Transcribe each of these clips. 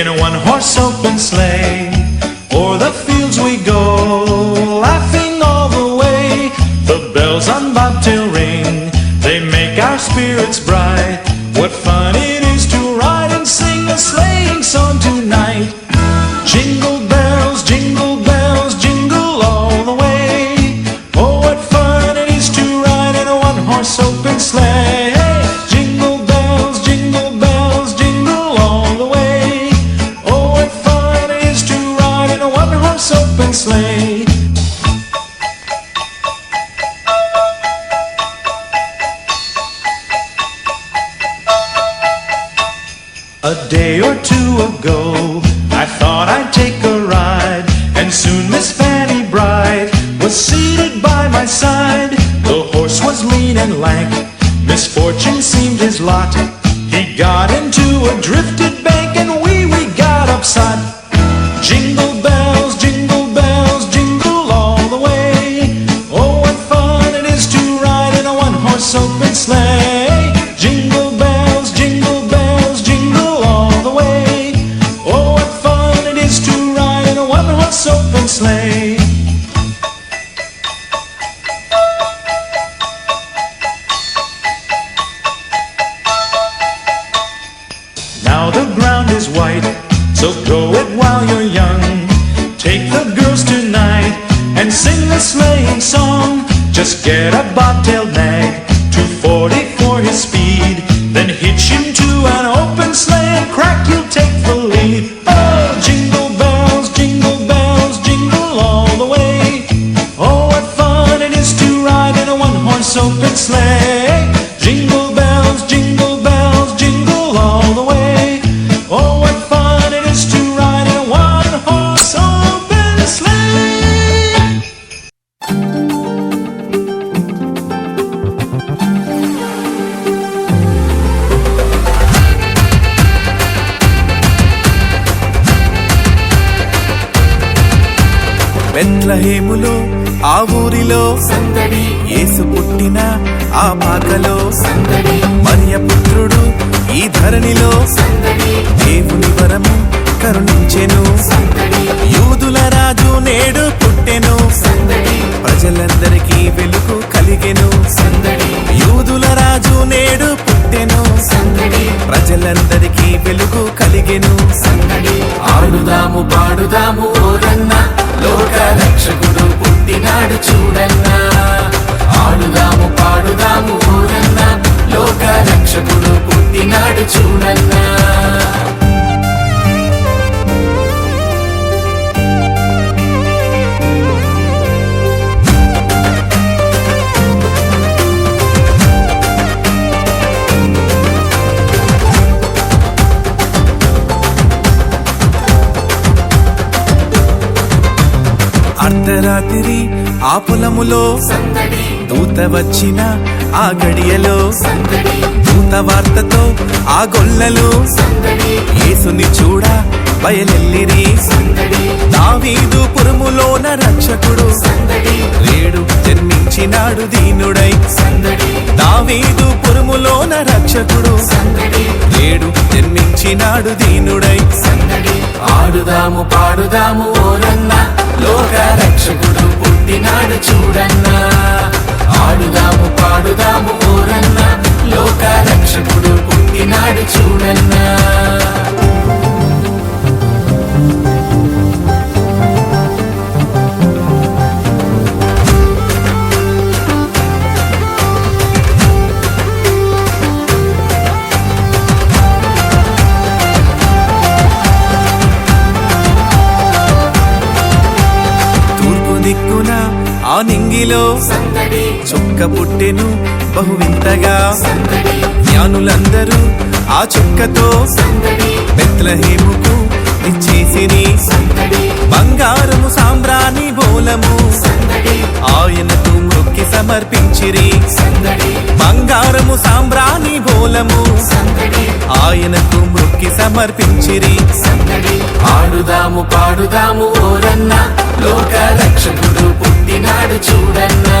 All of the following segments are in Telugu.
in a one horse open sleigh. O'er the fields we go, laughing all the way. The bells on bobtail ring, they make our spirits bright. A day or two ago, I thought I'd take a ride, and soon Miss Fanny Bright was seated by my side. The horse was lean and lank, misfortune seemed his lot. He got into a drifted bank, and we we got upset. Jingle bells, jingle bells, jingle all the way. Oh, what fun it is to ride in a one-horse open sleigh. Just get a bobtailed nag, 240 for his speed. Then hitch him to an open sleigh and crack, you'll take the lead. Oh, jingle bells, jingle bells, jingle all the way. Oh, what fun it is to ride in a one-horse open sleigh. బెత్లహేములో ఆ ఊరిలో సందడి. యేసు పుట్టిన ఆ పాకలో సందడి. మరియ పుత్రుడు ఈ ధరణిలో సందడి. దేవుని వరము ఆ పొలములో దూత వచ్చిన ఆ గడియలో దూత వార్తతో ఆ గొల్లలో సందడి. యేసుని చూడ బయలెల్లిరి. దావీదు పురములోన రక్షకుడు. రేడు జన్మించినాడు దీనుడై. సందడి. దావీదు పురములోన రక్షకుడు. సందడి. రేడు జన్మించినాడు దీనుడై. సందడి. ఆడుదాము పాడుదాము ఓరన్న లోక రక్షకుడు. పుట్టినాడు చూడన్నా. ఆడుదాము పాడుదాము ఓరన్న. లోక రక్షకుడు పుట్టినాడు చూడన్నా. చుక్క పుట్టెను బహు వింతగా జ్ఞానులందరూ ఆ చుక్కతో సందడి బెత్లహేముకు ఇచ్చేసిరి. బంగారము సాంబ్రాణి బోలము ఆయనకు మొక్కి సమర్పించిరి. బంగారము సాంబ్రాణి బోలము ఆయనకు మొక్కి సమర్పించిరి. పాడుదాము ఆడుదాము పాడుదాము ఓరన్న. లోక రక్షకుడు పుట్టినాడు చూడన్నా.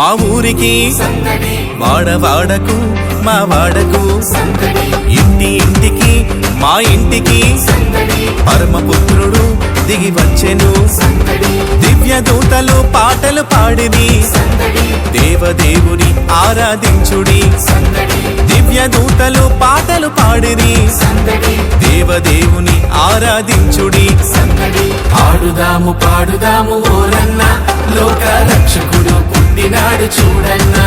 మా ఊరికి. వాడవాడకు మా వాడకు. ఇంటి ఇంటికి మా ఇంటికి. పరమపుత్రుడు దిగి వచ్చెను. దివ్య దూతలు పాటలు పాడిని సందడి దేవదేవుని ఆరాధించుడి. దివ్య దూతలు పాటలు పాడిని సందడి దేవదేవుని ఆరాధించుడి. ఆడుదాము పాడుదాము ఓరన్న లోక రక్షకుడు. పుట్టినాడు చూడన్నా.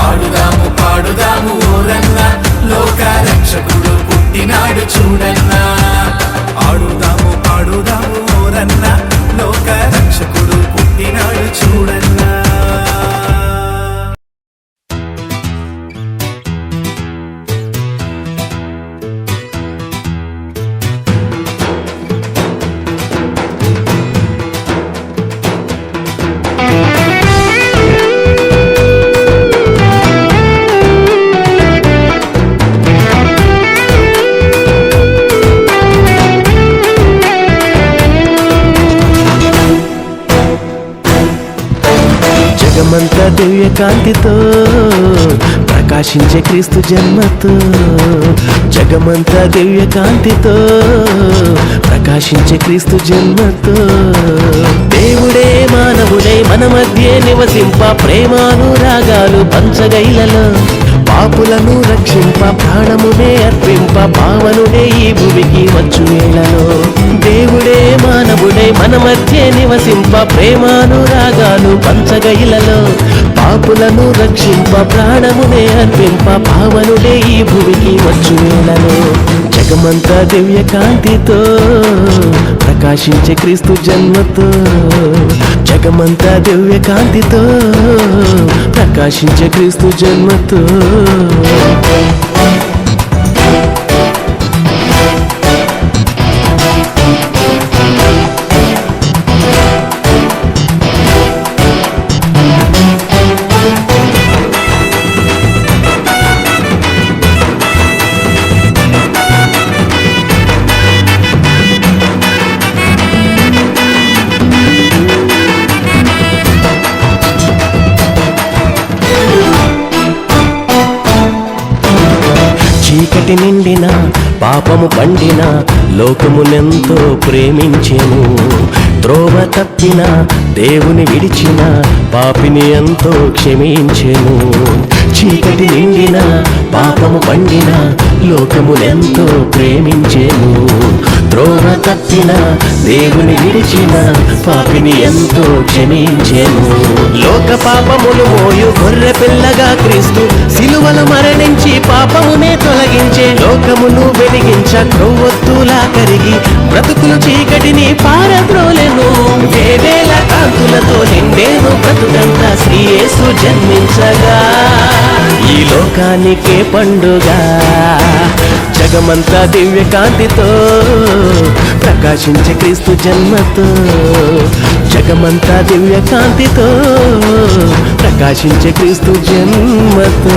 ఆడుదాము పాడుదాము ఓరన్న. లోక రక్షకుడు పుట్టినాడు చూడన్నా. జగమంతా దివ్య కాంతితో ప్రకాశించే క్రీస్తు జన్మతో జగమంతా దివ్య కాంతితో ప్రకాశించే క్రీస్తు జన్మతో దేవుడే మానవుడై మన మధ్య నివసింప ప్రేమానురాగాలు పంచగైలలో పాపులను రక్షింప ప్రాణమునే అర్పింప భావనుడే ఈ భూమికి వచ్చు వేళలో దేవుడే మానవుడే మన మధ్య నివసింప ప్రేమానురాగాలు పంచగైలలో పాపులను రక్షింప ప్రాణమునే అర్పింప భావనుడే ఈ భూమికి వచ్చు వేళలో జగమంతా దివ్య కాంతితో ప్రకాశించే క్రీస్తు జన్మతో. జగమంతా దివ్య కాంతితో ప్రకాశించే క్రీస్తు జన్మతో. చీకటి నిండిన పాపము పండిన లోకమునెంతో ప్రేమించెను. త్రోవ తప్పిన దేవుని విడిచిన పాపిని ఎంతో క్షమించెను. చీకటి నిండిన పాపము పండిన లోకమునెంతో ప్రేమించెను. త్రోవ తప్పిన దేవుని విడిచిన పాపిని ఎంతో క్షమించెను. లోక పాపములు మోయు గొర్రె పిల్లగా క్రీస్తు సిలువలు మరణించి పాపమునే తొలగించే లోకమును వెలిగించ క్రొవ్వొత్తులా కరిగి బ్రతుకులు చీకటిని పారద్రోలెను. వేవేల కాంతులతో నిండేను బ్రతుకంతా శ్రీయేసు జన్మించగా. ఈ లోకానికే పండుగ. జగమంతా దివ్య కాంతితో ప్రకాశించే క్రీస్తు జన్మతో. జగమంతా దివ్య కాంతితో ప్రకాశించే క్రీస్తు జన్మతో.